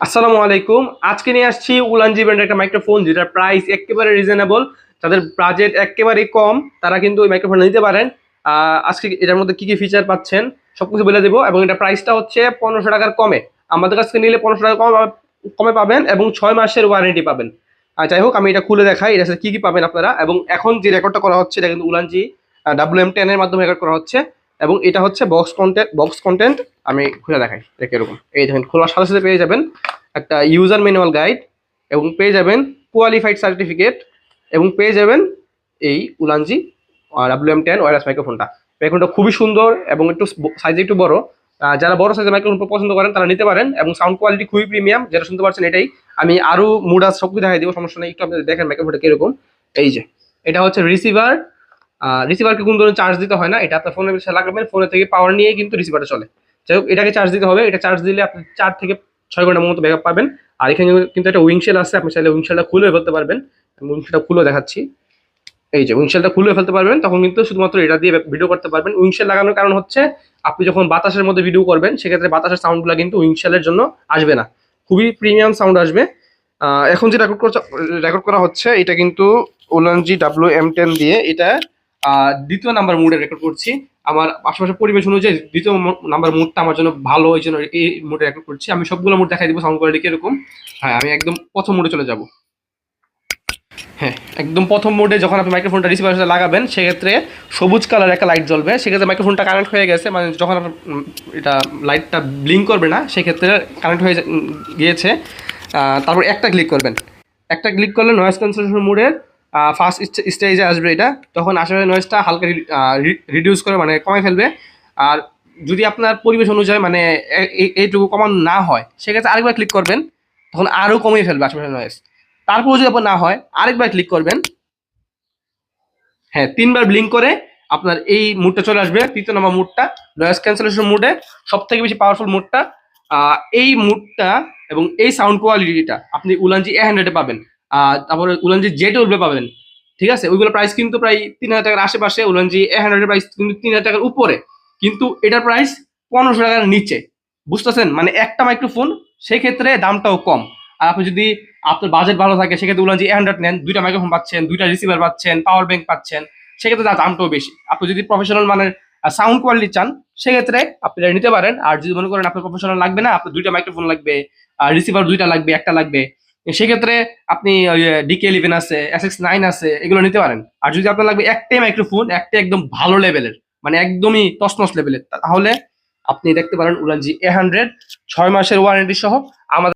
আসসালামু আলাইকুম। আজকে নিয়ে আসছি উলানজি ব্র্যান্ডের একটা মাইক্রোফোন যেটার প্রাইস একেবারে রিজনেবল যাদের বাজেট একেবারে কম, তারা কিন্তু ওই মাইক্রোফোন নিতে পারেন। আজকে এটার মধ্যে কি কি ফিচার পাচ্ছেন, সবকিছু বলে দেবো। এবং এটা প্রাইসটা হচ্ছে পনেরোশো টাকার কমে। আমাদের কাছ থেকে নিলে পনেরোশো টাকা কম কমে পাবেন এবং ছয় মাসের ওয়ারেন্টি পাবেন। আর যাই হোক, আমি এটা খুলে দেখাই এটা কি কি পাবেন আপনারা। এবং এখন যে রেকর্ডটা করা হচ্ছে, এটা কিন্তু উলানজি ডাব্লিউ এম টেনের মাধ্যমে রেকর্ড করা হচ্ছে। এবং এটা হচ্ছে বক্স কন্টেন্ট বক্স কন্টেন্ট আমি খুলে দেখাই এটা এরকম। এই দেখেন, খোলার সাথে সাথে পেয়ে যাবেন একটা ইউজার ম্যানুয়াল গাইড এবং পেয়ে যাবেন কোয়ালিফাইড সার্টিফিকেট এবং পেয়ে যাবেন এই Ulanzi W M ten wireless মাইক্রোফোনটা মাইক্রোফোনটা খুবই সুন্দর এবং একটু সাইজে একটু বড়। যারা বড় সাইজের মাইক্রোফোন পছন্দ করেন, তারা নিতে পারেন এবং সাউন্ড কোয়ালিটি খুবই প্রিমিয়াম যেটা শুনতে পাচ্ছেন এটাই। আমি আরও মুডাস সব কিছু দেখাই দিব, সমস্যা নেই, একটু আপনাদের দেখেন মাইক্রোফোনটা কীরকম। এই যে, এটা হচ্ছে রিসিভার রিসিভারকে কোন ধরনের চার্জ দিতে হয় না, এটা আপনার ফোনের সাথে লাগাবেন ফোনে থেকে পাওয়ার নিয়ে কিন্তু রিসিভারটা চলে। যাই হোক, এটাকে চার্জ দিতে হবে, এটা চার্জ দিলে আপনি চার থেকে ছয় ঘণ্টার মতো ব্যাকআপ পাবেন। আর এখানে কিন্তু একটা উইংশেল আছে, আপনি চাইলে উইংশেলটা খুলে ফেলতে পারবেন। উইংশেলটা খুলে দেখাচ্ছি। এই যে উইংশেলটা খুলে ফেলতে পারবেন, তখন কিন্তু শুধুমাত্র এটা দিয়ে ভিডিও করতে পারবেন। উইংশেল লাগানোর কারণ হচ্ছে, আপনি যখন বাতাসের মধ্যে ভিডিও করবেন, সেক্ষেত্রে বাতাসের সাউন্ডগুলো কিন্তু উইংশেলের জন্য আসবে না। খুবই প্রিমিয়াম সাউন্ড আসবে। এখন যে রেকর্ড রেকর্ড করা হচ্ছে, এটা কিন্তু ওলানজি ডাব্লিউ এম টেন দিয়ে, এটা দ্বিতীয় নাম্বার মুডে রেকর্ড করছি। আমার আশেপাশে পরিবেশ অনুযায়ী দ্বিতীয় নাম্বার মুডটা আমার জন্য ভালো ওই জন্য এই মুডে রেকর্ড করছি। আমি সবগুলো মুড দেখাই দিব সাউন্ড কোয়ালিটি কীরকম। হ্যাঁ আমি একদম প্রথম মুডে চলে যাব। হ্যাঁ একদম প্রথম মোডে যখন আপনি মাইক্রোফোনটা রিসিভার সাথে লাগাবেন, সেক্ষেত্রে সবুজ কালার একটা লাইট জ্বলবে। সেক্ষেত্রে মাইক্রোফোনটা কানেক্ট হয়ে গেছে মানে যখন এটা লাইটটা ব্লিঙ্ক করবে না, সেক্ষেত্রে কানেক্ট হয়ে গিয়েছে। তারপর একটা ক্লিক করবেন। একটা ক্লিক করলে নয়েজ ক্যান্সেলেশন মোডের ফার্স্ট স্টেজে আসবে এটা। তখন আশেপাশে নয়েজটা হালকা রিডিউস করে মানে কমে ফেলবে। আর যদি আপনার পরিবেশ অনুযায়ী মানে এইটুকু কমান না হয়, সেক্ষেত্রে আরেকবার ক্লিক করবেন, তখন আরও কমিয়ে ফেলবে আশেপাশে নয়েজ তারপর যদি আপনার না হয়, আরেকবার ক্লিক করবেন। হ্যাঁ তিনবার ব্লিঙ্ক করে আপনার এই মুডটা চলে আসবে, তৃতীয় নম্বর মুডটা নয়েজ ক্যান্সেলেশন মুডে সব থেকে বেশি পাওয়ারফুল মুডটা এই মুডটা এবং এই সাউন্ড কোয়ালিটিটা আপনি উলানজি এ হান্ড্রেডে পাবেন। তারপরে উলানজি জেড উলবে পাবেন, ঠিক আছে? ওইগুলো প্রাইস কিন্তু প্রায় তিন হাজার টাকার আশেপাশে, উলানজি এ হান্ড্রেডের প্রাইস কিন্তু তিন হাজার টাকার উপরে। কিন্তু এটার প্রাইস পনেরোশো টাকার নিচে, বুঝতেছেন? মানে একটা মাইক্রোফোন সেক্ষেত্রে দামটাও কম। আর আপনি যদি আপনার বাজেট ভালো থাকে, সেক্ষেত্রে উলানজি এ হান্ড্রেড নেন, দুইটা মাইক্রোফোন পাচ্ছেন, দুইটা রিসিভার পাচ্ছেন পাওয়ার ব্যাংক পাচ্ছেন, সেক্ষেত্রে তার দামটাও বেশি। আপনি যদি প্রফেশনাল মানের সাউন্ড কোয়ালিটি চান, সেক্ষেত্রে আপনি নিতে পারেন। আর যদি মনে করেন আপনার প্রফেশনাল লাগবে না, আপনার দুইটা মাইক্রোফোন লাগবে, আর রিসিভার দুইটা লাগবে, একটা লাগবে সেক্ষেত্রে আপনি ডিকে ইলেভেন আছে এস এক্স নাইন আছে, এগুলো নিতে পারেন। আর যদি আপনার লাগবে একটাই মাইক্রোফোন একটাই একদম ভালো লেভেলের মানে একদমই তসনস লেভেলের তাহলে আপনি দেখতে পারেন উলানজি এ হান্ড্রেড ছয় মাসের ওয়ারেন্টি সহ আমাদের